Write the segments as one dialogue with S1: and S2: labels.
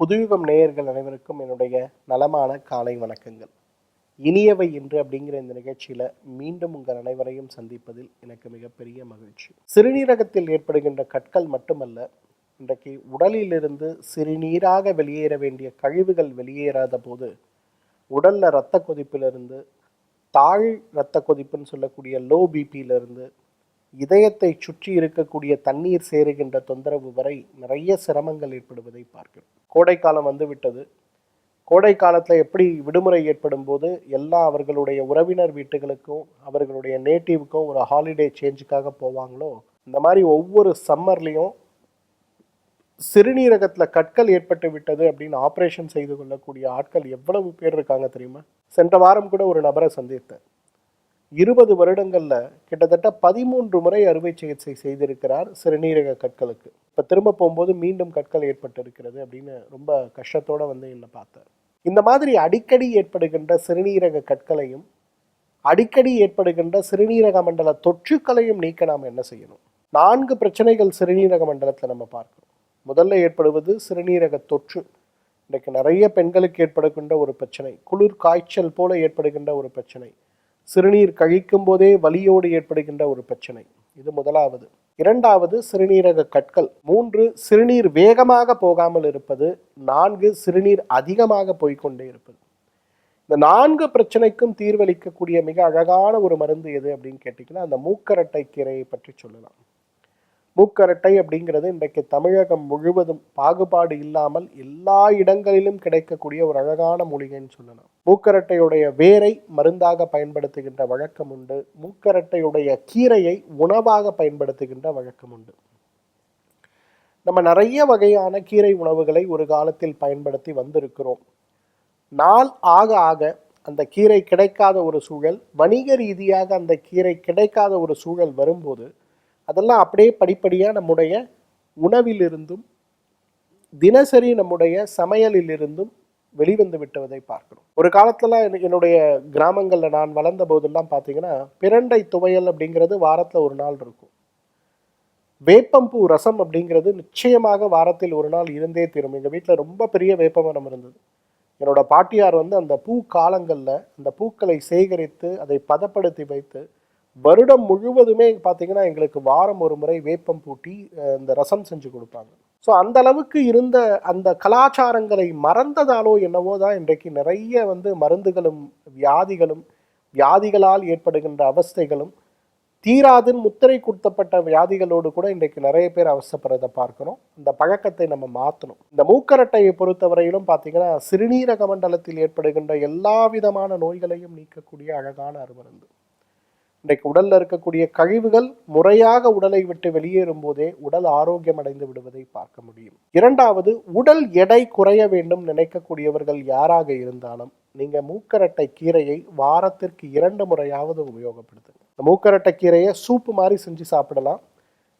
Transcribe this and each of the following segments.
S1: புதுயுகம் நேயர்கள் அனைவருக்கும் என்னுடைய நலமான காலை வணக்கங்கள். இனியவை இன்று அப்படிங்கிற இந்த நிகழ்ச்சியில மீண்டும் உங்கள் அனைவரையும் சந்திப்பதில் எனக்கு மிகப்பெரிய மகிழ்ச்சி. சிறுநீரகத்தில் ஏற்படுகின்ற கற்கள் மட்டுமல்ல இன்றைக்கு உடலிலிருந்து சிறுநீராக வெளியேற வேண்டிய கழிவுகள் வெளியேறாத போது உடல்ல இரத்த கொதிப்பிலிருந்து தாழ் இரத்த கொதிப்புன்னு சொல்லக்கூடிய லோ பிபியிலிருந்து இதயத்தை சுற்றி இருக்கக்கூடிய தண்ணீர் சேருகின்ற தொந்தரவு வரை நிறைய சிரமங்கள் ஏற்படுவதை பார்க்கிறோம். கோடைக்காலம் வந்து விட்டது கோடை காலத்தில் எப்படி விடுமுறை ஏற்படும் போது எல்லா அவர்களுடைய உறவினர் வீட்டுகளுக்கும் அவர்களுடைய நேட்டிவுக்கும் ஒரு ஹாலிடே சேஞ்சுக்காக போவாங்களோ இந்த மாதிரி ஒவ்வொரு சம்மர்லேயும் சிறுநீரகத்தில் கற்கள் ஏற்பட்டு விட்டது அப்படின்னு ஆப்ரேஷன் செய்து கொள்ளக்கூடிய ஆட்கள் எவ்வளவு பேர் இருக்காங்க தெரியுமா? சென்ற வாரம் கூட ஒரு நபரை சந்தித்தேன். இருபது வருடங்களில் கிட்டத்தட்ட பதிமூன்று முறை அறுவை சிகிச்சை செய்திருக்கிறார் சிறுநீரக கற்களுக்கு. இப்போ திரும்ப போகும்போது மீண்டும் கற்கள் ஏற்பட்டிருக்கிறது அப்படின்னு ரொம்ப கஷ்டத்தோடு வந்து என்னை பார்த்தார். இந்த மாதிரி அடிக்கடி ஏற்படுகின்ற சிறுநீரக கற்களையும் அடிக்கடி ஏற்படுகின்ற சிறுநீரக மண்டல தொற்றுக்களையும் நீக்க நாம் என்ன செய்யணும்? நான்கு பிரச்சனைகள் சிறுநீரக மண்டலத்தில் நம்ம பார்க்கணும். முதல்ல ஏற்படுவது சிறுநீரக தொற்று. இன்றைக்கு நிறைய பெண்களுக்கு ஏற்படுகின்ற ஒரு பிரச்சனை. குளிர் காய்ச்சல் போல ஏற்படுகின்ற ஒரு பிரச்சனை. சிறுநீர் கழிக்கும் போதே வலியோடு ஏற்படுகின்ற ஒரு பிரச்சனை. இது முதலாவது. இரண்டாவது சிறுநீரக கற்கள். மூன்று சிறுநீர் வேகமாக போகாமல் இருப்பது. நான்கு சிறுநீர் அதிகமாக போய்க்கொண்டே இருப்பது. இந்த நான்கு பிரச்சனைக்கும் தீர்வளிக்கக்கூடிய மிக அழகான ஒரு மருந்து எது அப்படின்னு கேட்டிங்கன்னா அந்த மூக்கரட்டை கீரையை பற்றி சொல்லலாம். பூக்கரட்டை அப்படிங்கிறது இன்றைக்கு தமிழகம் முழுவதும் பாகுபாடு இல்லாமல் எல்லா இடங்களிலும் கிடைக்கக்கூடிய ஒரு அழகான மூலிகைன்னு சொல்லலாம். மூக்கரட்டையுடைய வேரை மருந்தாக பயன்படுத்துகின்ற வழக்கம் உண்டு. மூக்கரட்டையுடைய கீரையை உணவாக பயன்படுத்துகின்ற வழக்கம் உண்டு. நம்ம நிறைய வகையான கீரை உணவுகளை ஒரு காலத்தில் பயன்படுத்தி வந்திருக்கிறோம். நாள் ஆக ஆக அந்த கீரை கிடைக்காத ஒரு சூழல் வணிக ரீதியாக அந்த கீரை கிடைக்காத ஒரு சூழல் வரும்போது அதெல்லாம் அப்படியே படிப்படியாக நம்முடைய உணவிலிருந்தும் தினசரி நம்முடைய சமையலிலிருந்தும் வெளிவந்து விட்டுவதை பார்க்கணும் ஒரு காலத்தில் என்னுடைய கிராமங்களில் நான் வளர்ந்த போதெல்லாம் பார்த்தீங்கன்னா பிரண்டை துவையல் அப்படிங்கிறது வாரத்தில் ஒரு நாள் இருக்கும். வேப்பம்பூ ரசம் அப்படிங்கிறது நிச்சயமாக வாரத்தில் ஒரு நாள் இருந்தே தீரும். எங்கள் வீட்டில் ரொம்ப பெரிய வேப்ப மரம் இருந்தது. என்னோட பாட்டியார் வந்து அந்த பூ காலங்களில் அந்த பூக்களை சேகரித்து அதை பதப்படுத்தி வைத்து வருடம் முழுவதுமே பார்த்தீங்கன்னா எங்களுக்கு வாரம் ஒரு முறை வேப்பம் பூட்டி இந்த ரசம் செஞ்சு கொடுப்பாங்க. ஸோ அந்த அளவுக்கு இருந்த அந்த கலாச்சாரங்களை மறந்ததாலோ என்னவோ தான் இன்றைக்கு நிறைய வந்து மருந்துகளும் வியாதிகளும் வியாதிகளால் ஏற்படுகின்ற அவஸ்தைகளும் தீராதுன்னு முத்திரை குத்தப்பட்ட வியாதிகளோடு கூட இன்றைக்கு நிறைய பேர் அவசப்படுறதை பார்க்கணும் இந்த பழக்கத்தை நம்ம மாற்றணும் இந்த மூக்கரட்டையை பொறுத்தவரையிலும் பார்த்தீங்கன்னா சிறுநீரக மண்டலத்தில் ஏற்படுகின்ற எல்லா விதமான நோய்களையும் நீக்கக்கூடிய அழகான அருமருந்து. இன்றைக்கு உடலில் இருக்கக்கூடிய கழிவுகள் முறையாக உடலை விட்டு வெளியேறும் போதே உடல் ஆரோக்கியம் அடைந்து விடுவதை பார்க்க முடியும். இரண்டாவது உடல் எடை குறைய வேண்டும் நினைக்கக்கூடியவர்கள் யாராக இருந்தாலும் நீங்க மூக்கரட்டை கீரையை வாரத்திற்கு இரண்டு முறையாவது உபயோகப்படுத்துங்க. இந்த மூக்கரட்டை கீரையை சூப்பு மாதிரி செஞ்சு சாப்பிடலாம்.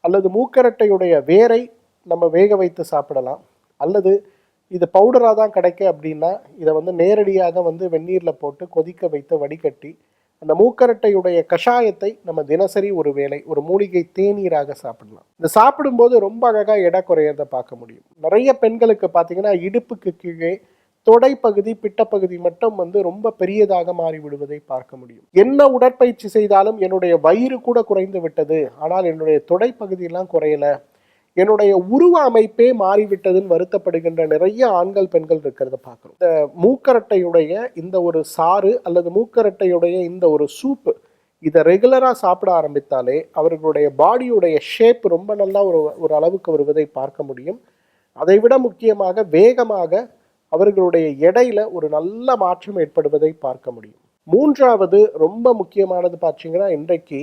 S1: அல்லது மூக்கரட்டையுடைய வேரை நம்ம வேக வைத்து சாப்பிடலாம். அல்லது இது பவுடராக தான் கிடைக்க அப்படின்னா இதை வந்து நேரடியாக வந்து வெந்நீரில் போட்டு கொதிக்க வைத்து வடிகட்டி அந்த மூக்கரட்டையுடைய கஷாயத்தை நம்ம தினசரி ஒரு வேளை ஒரு மூலிகை தேநீராக சாப்பிடலாம். இந்த சாப்பிடும்போது ரொம்ப அழகாக எடை குறையிறத பார்க்க முடியும். நிறைய பெண்களுக்கு பார்த்தீங்கன்னா இடுப்புக்கு கீழே தொடைப்பகுதி பிட்டப்பகுதி மட்டும் வந்து ரொம்ப பெரியதாக மாறிவிடுவதை பார்க்க முடியும். என்ன உடற்பயிற்சி செய்தாலும் என்னுடைய வயிறு கூட குறைந்து விட்டது. ஆனால் என்னுடைய தொடைப்பகுதியெல்லாம் குறையல. என்னுடைய உருவ அமைப்பே மாறிவிட்டதுன்னு வருத்தப்படுகின்ற நிறைய ஆண்கள் பெண்கள் இருக்கிறத பார்க்குறோம். இந்த மூக்கரட்டையுடைய இந்த ஒரு சாறு அல்லது மூக்கரட்டையுடைய இந்த ஒரு சூப்பு இதை ரெகுலராக சாப்பிட ஆரம்பித்தாலே அவர்களுடைய பாடியுடைய ஷேப் ரொம்ப நல்லா ஒரு ஒரு அளவுக்கு வருவதை பார்க்க முடியும். அதை விட முக்கியமாக வேகமாக அவர்களுடைய எடையில ஒரு நல்ல மாற்றம் ஏற்படுவதை பார்க்க முடியும். மூன்றாவது ரொம்ப முக்கியமானது பார்த்தீங்கன்னா இன்றைக்கு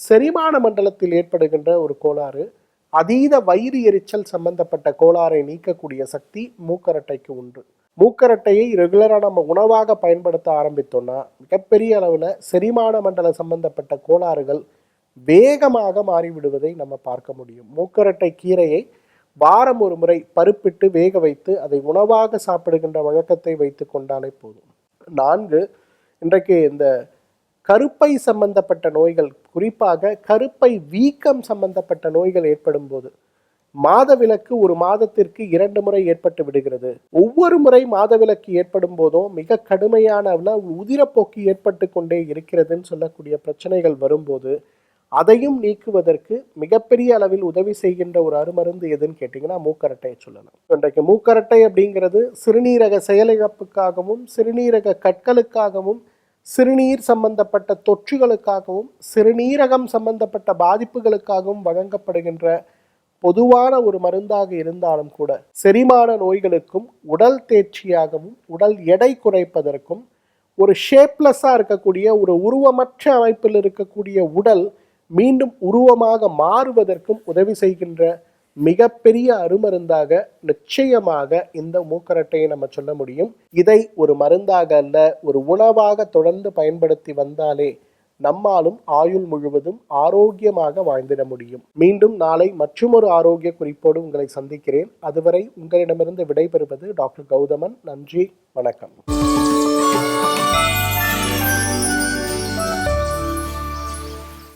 S1: செரிமான மண்டலத்தில் ஏற்படுகின்ற ஒரு கோளாறு அதீத வயிறு எரிச்சல் சம்பந்தப்பட்ட கோளாறை நீக்கக்கூடிய சக்தி மூக்கரட்டைக்கு உண்டு. மூக்கரட்டையை ரெகுலராக நம்ம உணவாக பயன்படுத்த ஆரம்பித்தோம்னா மிகப்பெரிய அளவில் செரிமான மண்டல சம்பந்தப்பட்ட கோளாறுகள் வேகமாக மாறிவிடுவதை நம்ம பார்க்க முடியும். மூக்கரட்டை கீரையை வாரம் ஒரு முறை பருப்பிட்டு வேக வைத்து அதை உணவாக சாப்பிடுகின்ற வழக்கத்தை வைத்து கொண்டாலே போதும். நான்கு இன்றைக்கு இந்த கருப்பை சம்பந்தப்பட்ட நோய்கள் குறிப்பாக கருப்பை வீக்கம் சம்பந்தப்பட்ட நோய்கள் ஏற்படும் போது மாதவிலக்கு ஒரு மாதத்திற்கு இரண்டு முறை ஏற்பட்டு விடுகிறது. ஒவ்வொரு முறை மாதவிலக்கு ஏற்படும் போதும் மிக கடுமையான அளவுல உதிரப்போக்கு ஏற்பட்டு கொண்டே இருக்கிறதுன்னு சொல்லக்கூடிய பிரச்சனைகள் வரும்போது அதையும் நீக்குவதற்கு மிகப்பெரிய அளவில் உதவி செய்கின்ற ஒரு அருமருந்து எதுன்னு கேட்டிங்கன்னா மூக்கரட்டையை சொல்லலாம். இன்றைக்கு மூக்கரட்டை அப்படிங்கிறது சிறுநீரக செயலிழப்புக்காகவும் சிறுநீரக கற்களுக்காகவும் சிறுநீர் சம்பந்தப்பட்ட தொற்றுகளுக்காகவும் சிறுநீரகம் சம்பந்தப்பட்ட பாதிப்புகளுக்காகவும் வழங்கப்படுகின்ற பொதுவான ஒரு மருந்தாக இருந்தாலும் கூட செரிமான நோய்களுக்கும் உடல் தேர்ச்சியாகவும் உடல் எடை குறைப்பதற்கும் ஒரு ஷேப்லெஸ்ஸாக இருக்கக்கூடிய ஒரு உருவமற்ற அமைப்பில் இருக்கக்கூடிய உடல் மீண்டும் உருவமாக மாறுவதற்கும் உதவி செய்கின்ற மிகப்பெரிய அருமருந்தாக நிச்சயமாக இந்த மூக்கரட்டையை நம்ம சொல்ல முடியும். இதை ஒரு மருந்தாக அல்ல ஒரு உணவாக தொடர்ந்து பயன்படுத்தி வந்தாலே நம்மாலும் ஆயுள் முழுவதும் ஆரோக்கியமாக வாழ்ந்திட முடியும். மீண்டும் நாளை மற்றொரு ஆரோக்கிய குறிப்போடு உங்களை சந்திக்கிறேன். அதுவரை உங்களிடமிருந்து விடைபெறுவது டாக்டர் கௌதமன். நன்றி வணக்கம்.